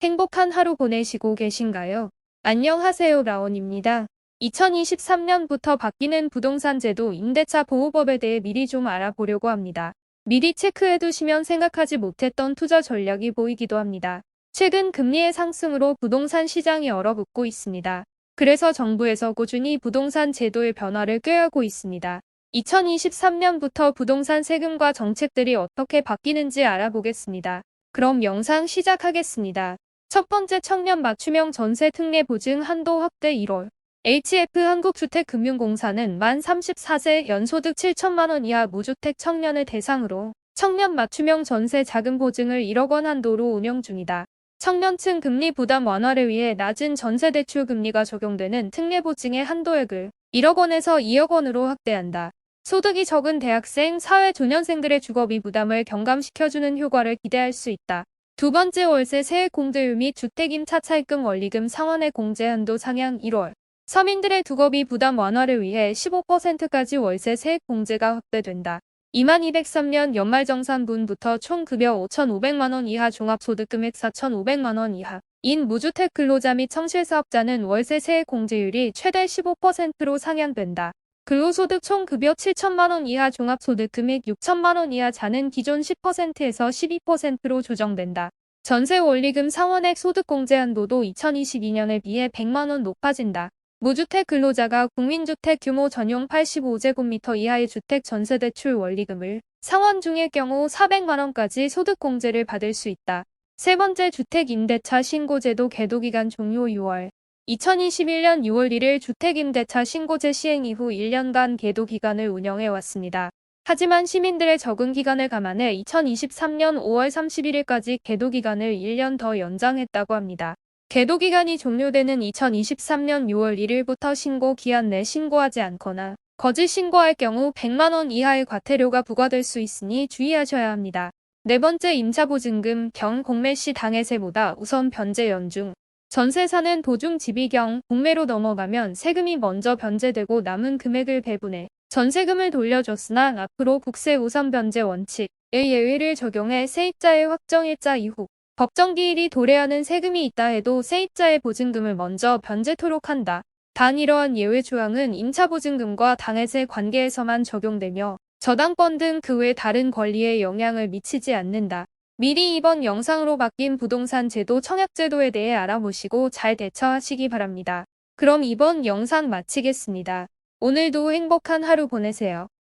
행복한 하루 보내시고 계신가요? 안녕하세요 라온입니다. 2023년부터 바뀌는 부동산 제도 임대차 보호법에 대해 미리 좀 알아보려고 합니다. 미리 체크해 두시면 생각하지 못했던 투자 전략이 보이기도 합니다. 최근 금리의 상승으로 부동산 시장이 얼어붙고 있습니다. 그래서 정부에서 꾸준히 부동산 제도의 변화를 꾀하고 있습니다. 2023년부터 부동산 세금과 정책들이 어떻게 바뀌는지 알아보겠습니다. 그럼 영상 시작하겠습니다. 첫 번째 청년 맞춤형 전세 특례 보증 한도 확대 1월 HF 한국주택금융공사는 만 34세 연소득 7천만 원 이하 무주택 청년을 대상으로 청년 맞춤형 전세 자금 보증을 1억 원 한도로 운영 중이다. 청년층 금리 부담 완화를 위해 낮은 전세 대출 금리가 적용되는 특례 보증의 한도액을 1억 원에서 2억 원으로 확대한다. 소득이 적은 대학생, 사회조년생들의 주거비 부담을 경감시켜주는 효과를 기대할 수 있다. 두 번째 월세 세액 공제율 및 주택임차 차입금 원리금 상환의 공제 한도 상향 1월 서민들의 주거비 부담 완화를 위해 15%까지 월세 세액 공제가 확대된다. 2203년 연말정산분부터 총 급여 5,500만원 이하 종합소득금액 4,500만원 이하 인 무주택 근로자 및 청실사업자는 월세 세액 공제율이 최대 15%로 상향된다. 근로소득 총 급여 7천만원 이하 종합소득 금액 6천만원 이하 자는 기존 10%에서 12%로 조정된다. 전세 원리금 상환액 소득공제 한도도 2022년에 비해 100만원 높아진다. 무주택 근로자가 국민주택 규모 전용 85제곱미터 이하의 주택 전세대출 원리금을 상환 중일 경우 400만원까지 소득공제를 받을 수 있다. 세 번째 주택임대차 신고제도 개도기간 종료 6월 2021년 6월 1일 주택임대차 신고제 시행 이후 1년간 계도 기간을 운영해 왔습니다. 하지만 시민들의 적응 기간을 감안해 2023년 5월 31일까지 계도 기간을 1년 더 연장했다고 합니다. 계도 기간이 종료되는 2023년 6월 1일부터 신고 기한 내 신고하지 않거나 거짓 신고할 경우 100만원 이하의 과태료가 부과될 수 있으니 주의하셔야 합니다. 네 번째 임차보증금 경 공매 시 당해세보다 우선 변제 연중 전세사는 도중 집이경 공매로 넘어가면 세금이 먼저 변제되고 남은 금액을 배분해 전세금을 돌려줬으나 앞으로 국세 우선 변제 원칙의 예외를 적용해 세입자의 확정일자 이후 법정기일이 도래하는 세금이 있다 해도 세입자의 보증금을 먼저 변제토록 한다. 단 이러한 예외 조항은 임차보증금과 당해세 관계에서만 적용되며 저당권 등 그 외 다른 권리에 영향을 미치지 않는다. 미리 이번 영상으로 바뀐 부동산 제도 청약제도에 대해 알아보시고 잘 대처하시기 바랍니다. 그럼 이번 영상 마치겠습니다. 오늘도 행복한 하루 보내세요.